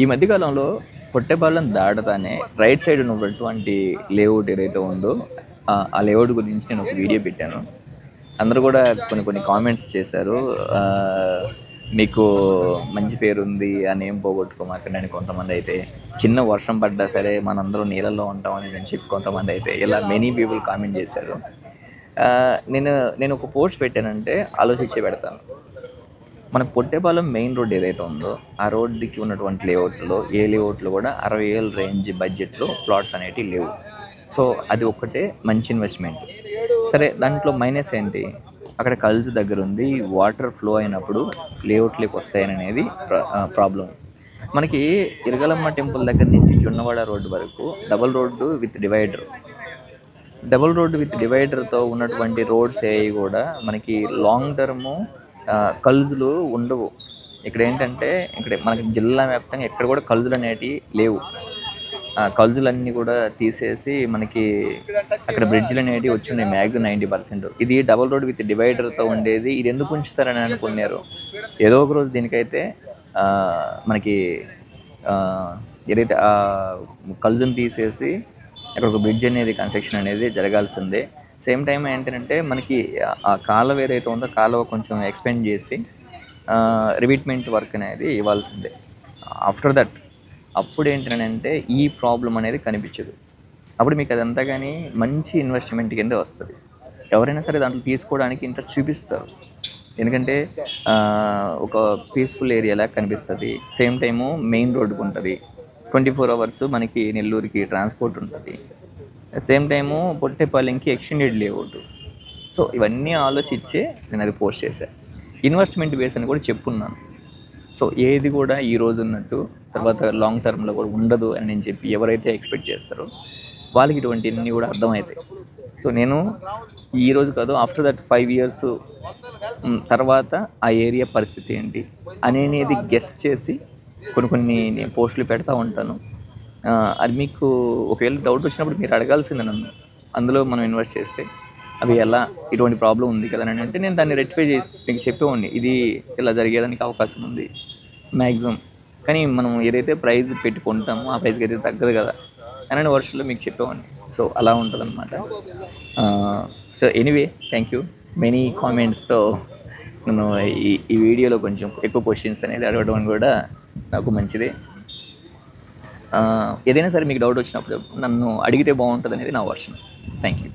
ఈ మధ్యకాలంలో పొట్టేపాలెం దాటతానే రైట్ సైడ్ ఉన్నటువంటి లేఅవుట్ ఏదైతే ఉందో ఆ- లేఅవుట్ గురించి నేను ఒక వీడియో పెట్టాను. అందరూ కూడా కొన్ని కొన్ని కామెంట్స్ చేశారు. మీకు మంచి పేరు ఉంది ఆ నేమ్ పోగొట్టుకోమాకండి కొంతమంది అయితే చిన్న వర్షం పడ్డా సరే మనందరం నీళ్ళల్లో ఉంటామని నేను చెప్పి కొంతమంది అయితే ఇలా మెనీ పీపుల్ కామెంట్ చేశారు. నేను నేను ఒక పోస్ట్ పెట్టానంటే ఆలోచించి పెడతాను. మన పొట్టేపాలెం మెయిన్ రోడ్ ఏదైతే ఉందో ఆ రోడ్డుకి ఉన్నటువంటి లేఅవుట్లో ఏ లేఅవుట్లో కూడా అరవై ఏళ్ళ రేంజ్ బడ్జెట్లో ప్లాట్స్ అనేటివి లేవు. సో అది ఒక్కటే మంచి ఇన్వెస్ట్మెంట్ సరే దాంట్లో మైనస్ ఏంటి? అక్కడ కల్స్ దగ్గర ఉంది వాటర్ ఫ్లో అయినప్పుడు లేఅవుట్లోకి వస్తాయని ప్రాబ్లం మనకి ఇరగలమ్మ టెంపుల్ దగ్గర నుంచి జొన్నవాడ రోడ్డు వరకు double road with divider double road with డివైడర్తో ఉన్నటువంటి రోడ్స్ ఏవి కూడా మనకి లాంగ్ టర్మ్ కలుజులు ఉండవు. ఇక్కడ ఏంటంటే ఇక్కడ మనకి జిల్లా వ్యాప్తంగా ఎక్కడ కూడా కలుజులు అనేటివి లేవు. ఆ కలుజులన్నీ కూడా తీసేసి మనకి అక్కడ బ్రిడ్జ్లు అనేటివి వచ్చినాయి మ్యాక్సిమం నైంటీ పర్సెంట్. ఇది డబుల్ రోడ్ విత్ డివైడర్తో ఉండేది. ఇది ఎందుకు ఉంచుతారని అనుకున్నారు? ఏదో ఒక రోజు దీనికైతే మనకి ఏదైతే కలుజుని తీసేసి అక్కడ ఒక బ్రిడ్జ్ అనేది కన్స్ట్రక్షన్ అనేది జరగాల్సిందే. సేమ్ టైం ఏంటంటే మనకి ఆ- కాలువ ఏదైతే ఉందో కాలువ కొంచెం ఎక్స్పెండ్ చేసి రివిట్మెంట్ వర్క్ అనేది ఇవ్వాల్సిందే. ఆఫ్టర్ దట్ అప్పుడు ఏంటంటే ఈ ప్రాబ్లం అనేది కనిపించదు. అప్పుడు మీకు అదంతా కానీ మంచి ఇన్వెస్ట్మెంట్ కింద వస్తుంది. ఎవరైనా సరే దాంట్లో తీసుకోవడానికి ఇంట్రెస్ట్ చూపిస్తారు. ఎందుకంటే ఒక పీస్ఫుల్ ఏరియాలా కనిపిస్తుంది. సేమ్ టైము మెయిన్ రోడ్డుకు ఉంటుంది ట్వంటీ ఫోర్ అవర్స్ మనకి నెల్లూరుకి ట్రాన్స్పోర్ట్ ఉంటుంది. సేమ్ టైము పొట్టేపాలెంకి ఎక్స్టెండెడ్ లేఅవుట్ సో ఇవన్నీ ఆలోచించే నేను అది పోస్ట్ చేశాను ఇన్వెస్ట్మెంట్ బేస్ అని కూడా చెప్పున్నాను. సో ఏది కూడా ఈ రోజు ఉన్నట్టు తర్వాత లాంగ్ టర్మ్లో కూడా ఉండదు అని నేను చెప్పి ఎవరైతే ఎక్స్పెక్ట్ చేస్తారో వాళ్ళకి ఇటువంటివన్నీ కూడా అర్థమవుతాయి. సో నేను ఈ రోజు కాదు ఆఫ్టర్ దట్ ఫైవ్ ఇయర్స్ తర్వాత ఆ ఏరియా పరిస్థితి ఏంటి అనేది గెస్ట్ చేసి కొన్ని కొన్ని నేను పోస్టులు పెడతా ఉంటాను. అది మీకు ఒకవేళ డౌట్ వచ్చినప్పుడు మీరు అడగాల్సిందే నన్ను. అందులో మనం ఇన్వెస్ట్ చేస్తే అవి ఎలా ఇటువంటి ప్రాబ్లం ఉంది కదా అని అంటే నేను దాన్ని రెక్టిఫై చేసి మీకు చెప్పేవాడిని. ఇది ఇలా జరిగేదానికి అవకాశం ఉంది మ్యాక్సిమం కానీ మనం ఏదైతే ప్రైజ్ పెట్టుకుంటామో ఆ ప్రైజ్కి అయితే తగ్గదు కదా అని వర్షంలో మీకు చెప్పేవాడిని. సో అలా ఉంటుంది అనమాట so anyway thank you. Many కామెంట్స్తో నేను ఈ ఈ వీడియోలో కొంచెం ఎక్కువ క్వశ్చన్స్ అనేది అడగడం కూడా నాకు మంచిది. ఏదైనా సరే మీకు డౌట్ వచ్చినప్పుడు నన్ను అడిగితే బాగుంటుంది అనేది నా వర్షన్ థ్యాంక్ యూ